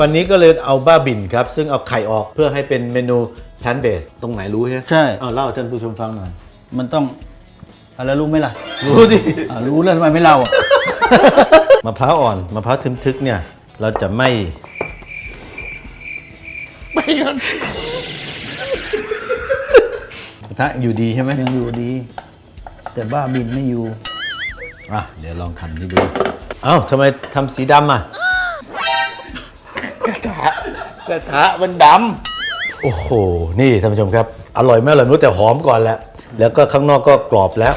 วันนี้ก็เลยเอาบ้าบินครับ ซึ่งเอาไข่ออกเพื่อให้เป็นเมนูแพนเบสตรงไหนรู้ใช่ไหมใช่ เอาเล่าให้ท่านผู้ชมฟังหน่อย มันต้องอะไรรู้ไหมล่ะ รู้ดิ อ่ารู้แล้วทำไมไม่เล่าอะ มะพร้าวอ่อนมะพร้าวทึกๆเนี่ย เราจะไม่ ไม่กันกระทะอยู่ดีใช่ไหมยังอยู่ดี แต่บ้าบินไม่อยู่ อะ เดี๋ยวลองทำนี่ดู เอ้าทำไมทำสีดำอะกระทะ กระทะมันดโอ้โห นี่ท่านผู้ชมครับ อร่อยไหมอร่อยไม่รู้แต่หอมก่อนแล้ว แล้วก็ข้างนอกก็กรอบแล้ว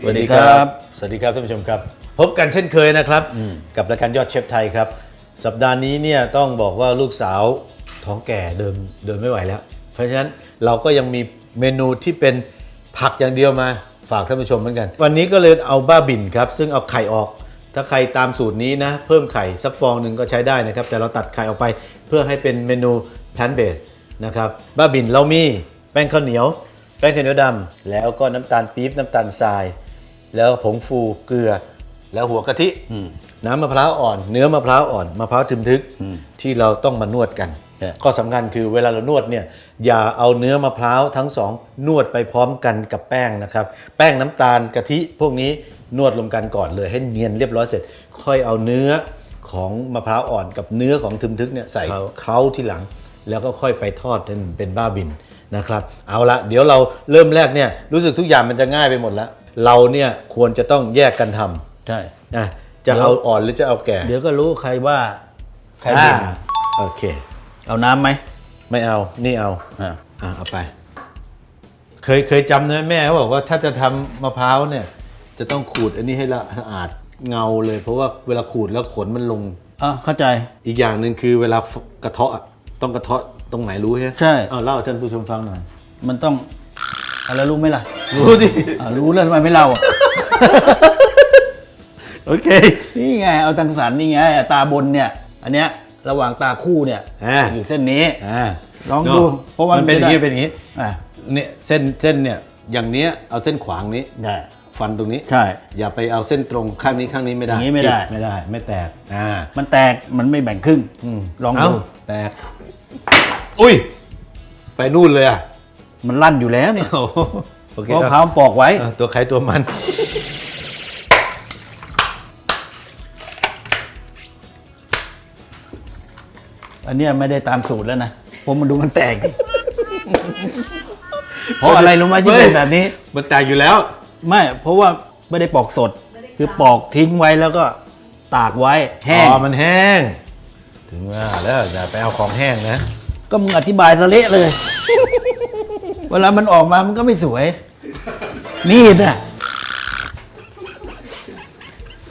สวัสดีครับ สวัสดีครับท่านผู้ชมครับ พบกันเช่นเคยนะครับ กับรายการยอดเชฟไทยครับ สัปดาห์นี้เนี่ยต้องบอกว่าลูกสาวท้องแก่เดินเดินไม่ไหวแล้ว เพราะฉะนั้นเราก็ยังมีเมนูที่เป็นผักอย่างเดียวมาฝากท่านผู้ชมเหมือนกัน วันนี้ก็เลยเอาบ้าบินครับ ซึ่งเอาไข่ออก ถ้าใครตามสูตรนี้นะ เพิ่มไข่สักฟองหนึ่งก็ใช้ได้นะครับ แต่เราตัดไข่ออกไปเพื่อให้เป็นเมนูแพนเบสนะครับบ้าบินเรามีแป้งข้าวเหนียว แป้งข้าวเหนียวดำแล้วก็น้ำตาลปี๊บน้ำตาลทราย แล้วผงฟูเกลือ แล้วหัวกะทิน้ำมะพร้าวอ่อน เนื้อมะพร้าวอ่อนมะพร้าวทึมทึกที่เราต้องมานวดกันใช่ข้อสำคัญคือเวลาเรานวดเนี่ยอย่าเอาเนื้อมะพร้าวทั้งสองนวดไปพร้อมกันกับแป้งนะครับ แป้งน้ำตาลกะทิพวกนี้ นวดรวมกันก่อนเลยให้เนียนเรียบร้อยเสร็จ ค่อยเอาเนื้อของมะพร้าวอ่อนกับเนื้อของทึมทึกเนี่ยใส่เคล้าที่หลัง แล้วก็ค่อยไปทอดเป็นเป็นบ้าบินนะครับ เอาละเดี๋ยวเราเริ่มแรกเนี่ยรู้สึกทุกอย่างมันจะง่ายไปหมดแล้ว เราเนี่ยควรจะต้องแยกกันทำใช่ำนะจะเอาอ่อนหรือจะเอาแก่ เดี๋ยวก็รู้ใครว่าใครบินอ่าโอเค เอาน้ำไหมไม่เอานี่เอาอ่าอะเอาไป เคยเคยจำนะแม่เขาบอกว่าถ้าจะทำมะพร้าวเนี่ย จะต้องขูดอันนี้ให้ละสะอาดเงาเลย เพราะว่าเวลาขูดแล้วขนมันลง อะเข้าใจ อีกอย่างหนึ่งคือเวลากระเทาะอะต้องกระเทาะตรงไหนรู้ใช่ไหมใช่ เอาเล่าให้ท่านผู้ชมฟังหน่อย มันต้องอะไรรู้ไหมล่ะรู้ดิ อ่ารู้แล้วทำไมไม่เล่าอะ โอเค นี่ไงเอาตังสันนี่ไงตาบนเนี่ย อันเนี้ยระหว่างตาคู่เนี่ยอ่าอยู่เส้นนี้ อ่าลองดูเพราะว่ามัมันเป็นอย่างนี้ไม่ได้เป็นอย่างนี้ อ่าเนี่ยเส้นเส้นเนี่ยอย่างเนี้ยเอาเส้นขวางนี้ ได้ ฟันตรงนี้ ใช่ อย่าไปเอาเส้นตรงข้างนี้ข้างนี้ไม่ได้อย่างนี้ไม่ได้ผิไม่ได้ ไม่แตก อ่า มันแตกมันไม่แบ่งครึ่งลองเอ้าดูแตก อุ้ย ไปนู่นเลยอะมันลั่นอยู่แล้วเนี่ยโอ้โหโอเคเพราะครับพร้าวปอกไว้ เออตัวใครตัวมัน อันเนี้ยไม่ได้ตามสูตรแล้วนะผมมันดูมันแตกดิเพราะอะไรรู้ไหมที่เป็นแบบนี้ มันแตกอยู่แล้ว ไม่เพราะว่าไม่ได้ปอกสด คือปอกทิ้งไว้แล้วก็ตากไว้แห้งอ๋อมันแห้ง ถึงว่าแล้วอย่าไปเอาของแห้งนะ ก็มึงอธิบายซะเละเลย เวลามันออกมามันก็ไม่สวย นี่น่ะ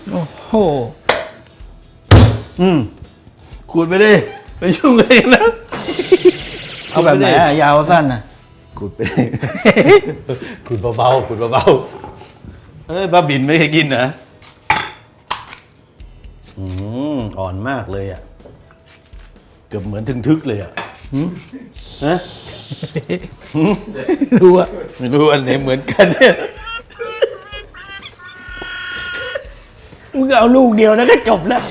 โอ้โหอืมขูดไปดิไปยุ่งเองนะเอาแบบไหนอะยาวสั้นนะขูดไปดิขูดเบาๆขูดเบาๆ เอ้ยบ้าบินไม่เคยกินนะอืมอ่อนมากเลยอะ เกือบเหมือนถึงทึกเลยอะหืมฮะดูอะไม่รู้อันไหนเหมือนกันเนี่ยมึงก็เอาลูกเดียวแล้วก็จบแล้ว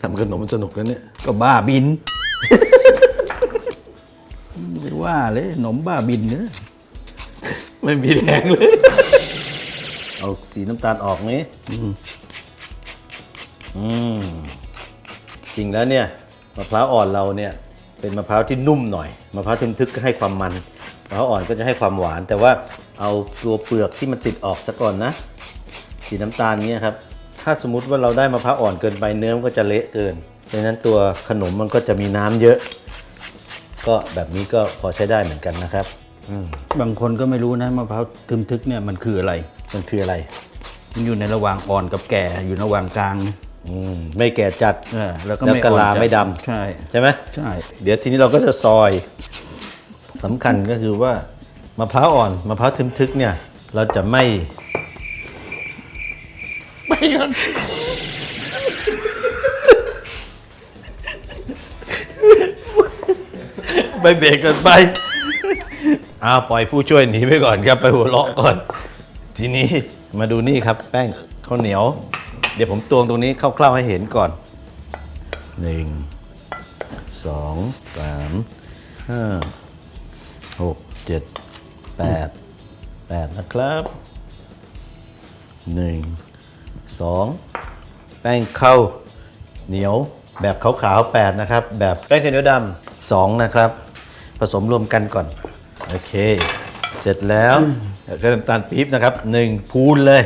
ทำขนมสนุกนะเนี่ย ก็บ้าบิน ไม่ว่าเลยขนมบ้าบินเนอะ ไม่มีแรงเลย เอาสีน้ำตาลออกนี้อืมจริงแล้วเนี่ยมะพร้าวอ่อนเราเนี่ย เป็นมะพร้าวที่นุ่มหน่อยมะพร้าวทึมทึกก็ให้ความมันมะพร้าวอ่อนก็จะให้ความหวาน แต่ว่าเอาตัวเปลือกที่มันติดออกซะก่อนนะ สีน้ำตาลเนี่ยครับ ถ้าสมมุติว่าเราได้มะพร้าวอ่อนเกินไปเนื้อมันก็จะเละเกินดังนั้นตัวขนมมันก็จะมีน้ำเยอะ ก็แบบนี้ก็พอใช้ได้เหมือนกันนะครับอืม บางคนก็ไม่รู้นะมะพร้าวทึมทึกเนี่ยมันคืออะไร มันคืออะไร มันอยู่ในระหว่างอ่อนกับแก่อยู่ระหว่างกลางอืมไม่แก่จัดเออแล้วก็แล้วไม่กะลาอ่อนจัไม่ดำใช่ ใช่ไหมใช่ เดี๋ยวทีนี้เราก็จะซอยสำคัญก็คือว่ามะพร้าวอ่อนมะพร้าวทึมทึกเนี่ย เราจะไม่ไม่กันไปเบรกกันไป อ้าวปล่อยผู้ช่วยหนีไปก่อนครับไปหัวเราะก่อน ทีนี้มาดูนี่ครับ แป้งข้าวเหนียว เดี๋ยวผมตวงตรงนี้คร่าวๆให้เห็นก่อนหนึ่งสองสามห้าหกเจ็ดแปดแปดนะครับหนึ่งสองแป้งข้าวเหนียวแบบขาวๆแปดนะครับ แบบแป้งข้าวเหนียวดำสองนะครับ ผสมรวมกันก่อน โอเค เสร็จแล้วแล้วก็น้ำตาลปี๊บนะครับหนึ่งพูนเลย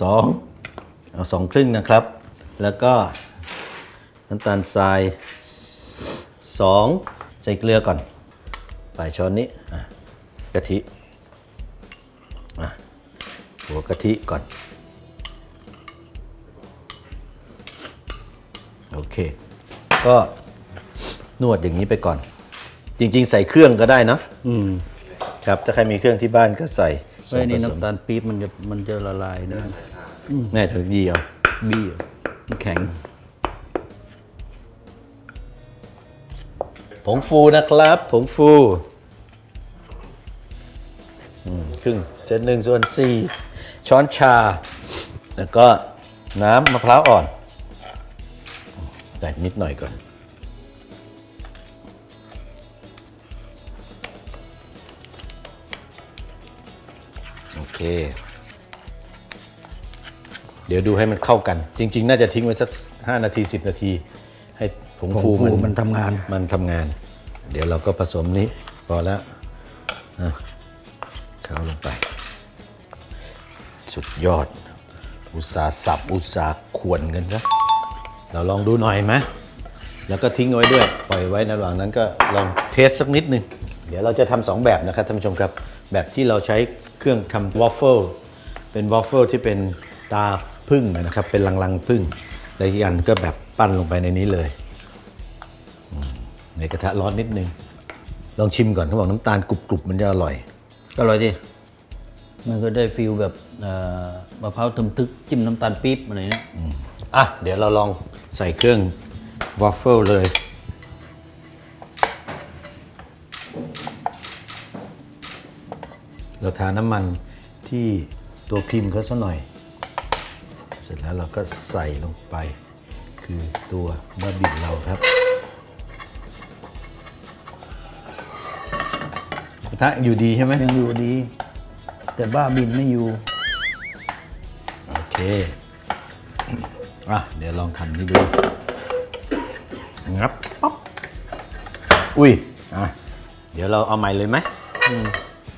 สองเอาสองครึ่งนะครับ แล้วก็น้ำตาลทรายสองใส่เกลือก่อนปลายช้อนนี้กะทิอะหัวกะทิก่อน โอเค ก็นวดอย่างนี้ไปก่อน จริง ๆ ใส่เครื่องก็ได้เนอะอืมครับถ้าใครมีเครื่องที่บ้านก็ใส่เฮ้ยนี่ส่วผสมน้ำตาลปี๊บมันจะมันจะละลายได้แน่ถึงดีเอาบี้อะมันแข็ง ผงฟูนะครับผงฟูอืมครึ่งเศษหนึ่งส่วนสี่ช้อนชา แล้วก็น้ำมะพร้าวอ่อนใส่นิดหน่อยก่อน โอเค เดี๋ยวดูให้มันเข้ากัน จริง ๆ น่าจะทิ้งไว้สัก 5 นาที 10 นาที ให้ผงฟูผงฟูมันทำงาน มันทำงาน เดี๋ยวเราก็ผสมนี้พอแล้วอะเข้าลงไป สุดยอด อุตสาห์สับ อุตสาห์ขวนกันนะเราลองดูหน่อยไหมแล้วก็ทิ้งเอาไว้ด้วย ปล่อยไว้ในระหว่างนั้นก็ลองเทสสักนิดหนึ่งเดี๋ยวเราจะทำสองแบบนะครับท่านผู้ชมครับ แบบที่เราใช้ เครื่องทำวอฟเฟิลเป็นวอฟเฟิลที่เป็นตาพึ่งนะครับ เป็นลังๆพึ่งและอีกอันก็แบบปั้นลงไปในนี้เลย ในกระทะร้อนนิดนึง ลองชิมก่อนเขาบอกน้ำตาลกรุบๆ มันจะอร่อย ก็อร่อยดิมันก็ได้ฟิลแบบเอ่อมะพร้าวทึมทึกจิ้มน้ำตาลปี๊บอะไรเนี้ยอะ เดี๋ยวเราลองใส่เครื่องวอฟเฟิลเลย เราทาน้ำมันที่ตัวพิมพ์เขาซะหน่อย เสร็จแล้วเราก็ใส่ลงไป คือตัวบะบินเราครับกระทะอยู่ดีใช่ไหมยังอยู่ดี แต่บ้าบินไม่อยู่ โอเคอะเดี๋ยวลองทำนี่ดูงับป๊อปอุ้ยอะเดี๋ยวเราเอาใหม่เลยไหม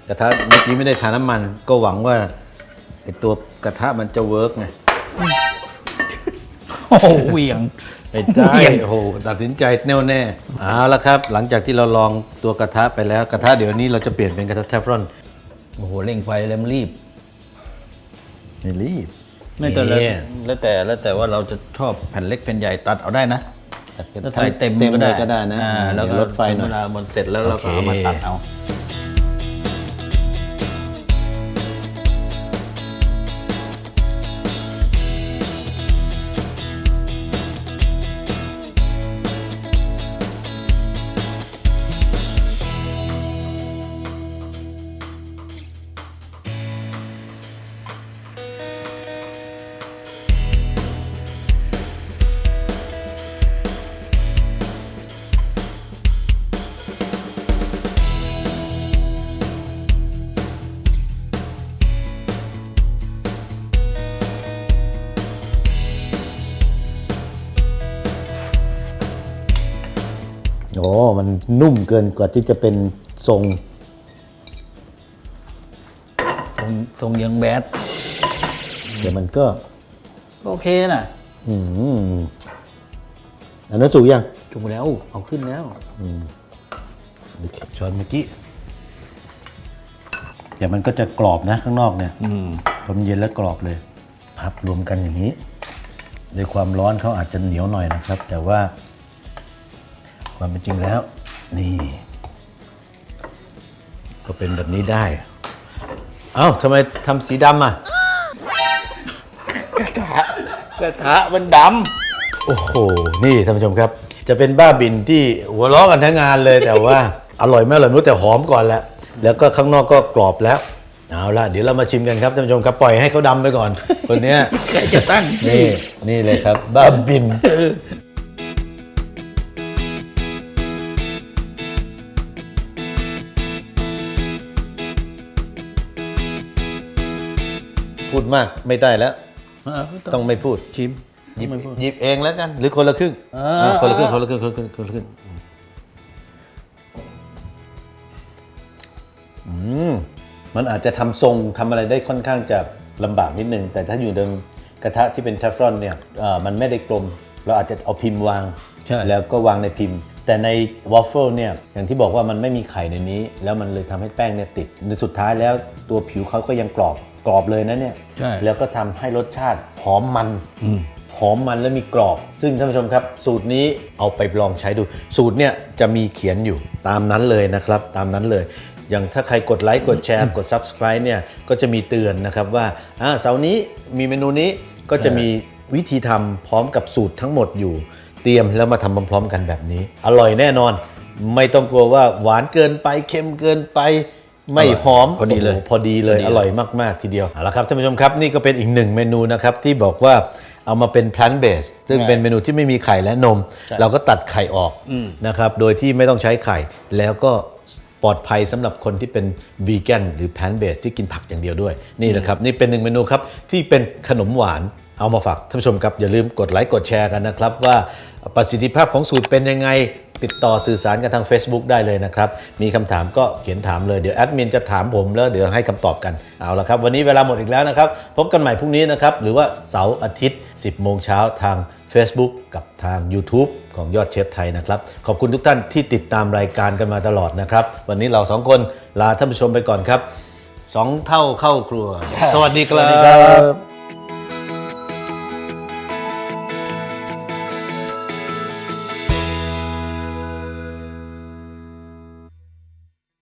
กระทะเมื่อกี้ไม่ได้ทาน้ำมัน ก็หวังว่าไอตัวกระทะมันจะเวิร์กไงโอ้โหเหวียงไอ้ได้เยี่ยมโอ้โหตัดสินใจแน่วแน่เอาละครับ หลังจากที่เราลองตัวกระทะไปแล้วกระทะเดี๋ยวนี้เราจะเปลี่ยนเป็นกระทะเทฟรอนโอ้โหเร่งไฟแล้วมันรีบ ไม่รีบไม่แต่แล้วเนี่ย แล้วแต่แล้วแต่ว่าเราจะชอบแผ่นเล็กแผ่นใหญ่ตัดเอาได้นะตัดเป็นถ้าใส่เต็มเต็มก็ได้เลยก็ได้นะอ่าแล้วเดี๋ก็ยวลดไฟหน่อยเวลามันเสร็จแล้วเราก็เอามาโอเคตัดเอา โอ้มันนุ่มเกินกว่าที่จะเป็นทรงทรงทรงยังแบดแต่มันก็โอเคนะอืมอันนั้นสุกยังถูกแล้ว เอาขึ้นแล้วดูแคปช้อนเมื่อกี้เดี๋ยวมันก็จะกรอบนะข้างนอกเนี่ยอืมพอมันเย็นแล้วกรอบเลย พับรวมกันอย่างนี้ ด้วยความร้อนเขาอาจจะเหนียวหน่อยนะครับ แต่ว่า ความเป็นจริงแล้ว นี่ ก็เป็นแบบนี้ได้ เอ้าทำไมทำสีดำอะกระทะมันดโอ้โห นี่ท่านผู้ชมครับ จะเป็นบ้าบินที่หัวเราะกันทั้งงานเลยแต่ว่า อร่อยไม่อร่อยไม่รู้แต่หอมก่อนแล้วแล้วก็ข้างนอกก็กรอบแล้วเอาล่ะเดี๋ยวเรามาชิมกันครับท่านผู้ชมครับปล่อยให้เขาดำไปก่อน คนเนี้ยใครจะตั้งชื่นี่อนี่เลยครับ บ้าบิน พูดมากไม่ได้แล้วเออต้ต้อองงไม่พูดชิมหยิบไม่พูดหยิบเองแล้วกัน หรือคนละครึ่งเอออ่าคนละครึ่งคนละครึ่งคนละครึ่งคนละครึ่งอืมมันอาจจะทำทรงทำอะไรได้ค่อนข้างจะลำบากนิดนึง แต่ถ้าอยู่ในกระทะที่เป็นเทฟลอนเนี่ยเอ่อมันไม่ได้กลม เราอาจจะเอาพิมพ์วาง ใช่ แล้วก็วางในพิมพ์ แต่ในวอฟเฟิลเนี่ยอย่างที่บอกว่ามันไม่มีไข่ในนี้ แล้วมันเลยทำให้แป้งเนี่ยติดในสุดท้ายแล้วตัวผิวเขาก็ยังกรอบกรอบเลยนะเนี่ยใช่แล้วก็ทำให้รสชาติหอมมันหอมมันและมีกรอบ ซึ่งท่านผู้ชมครับ สูตรนี้เอาไปลองใช้ดู สูตรเนี่ยจะมีเขียนอยู่ตามนั้นเลยนะครับ ตามนั้นเลย อย่างถ้าใครกดไลค์กดแชร์กด Subscribe เนี่ยก็จะมีเตือนนะครับว่าอ่าเสาร์นี้มีเมนูนี้ก็จะมีวิธีทำพร้อมกับสูตรทั้งหมดอยู่เต รียมแล้วมาทำพร้อมๆกันแบบนี้ อร่อยแน่นอน ไม่ต้องกลัวว่าหวานเกินไปเค็มเกินไป ไม่หอมพอดีเลยโโหพอดีเลยอร่อยมากๆทีเดียวเอาละครับท่านผู้ชมครับนี่ก็เป็นอีกหนึ่งเมนูนะครับที่บอกว่าเอามาเป็น plant based ซึ่งใช่เป็นเมนูที่ไม่มีไข่และนมใช่เราก็ตัดไข่ออกนะครับโดยที่ไม่ต้องใช้ไข่แล้วก็ปลอดภัยสำหรับคนที่เป็นวีแกนหรือ plant based ที่กินผักอย่างเดียวด้วย นี่แหละครับ นี่เป็นหนึ่งเมนูครับ ที่เป็นขนมหวานเอามาฝากท่านผู้ชมครับ อย่าลืมกดไลค์กดแชร์กันนะครับว่า ประสิทธิภาพของสูตรเป็นยังไง ติดต่อสื่อสารกันทาง Facebook ได้เลยนะครับ มีคำถามก็เขียนถามเลยเดี๋ยวแอดมินจะถามผมแล้วเดี๋ยวให้คำตอบกันเอาละครับ วันนี้เวลาหมดอีกแล้วนะครับ พบกันใหม่พรุ่งนี้นะครับ หรือว่าเสาร์อาทิตย์ 10 โมงเช้าทาง Facebook กับทาง YouTube ของยอดเชฟไทยนะครับ ขอบคุณทุกท่านที่ติดตามรายการกันมาตลอดนะครับ วันนี้เราสองคนลาท่านผู้ชมไปก่อนครับสองเท่าเข้าครัว สวัสดีครับ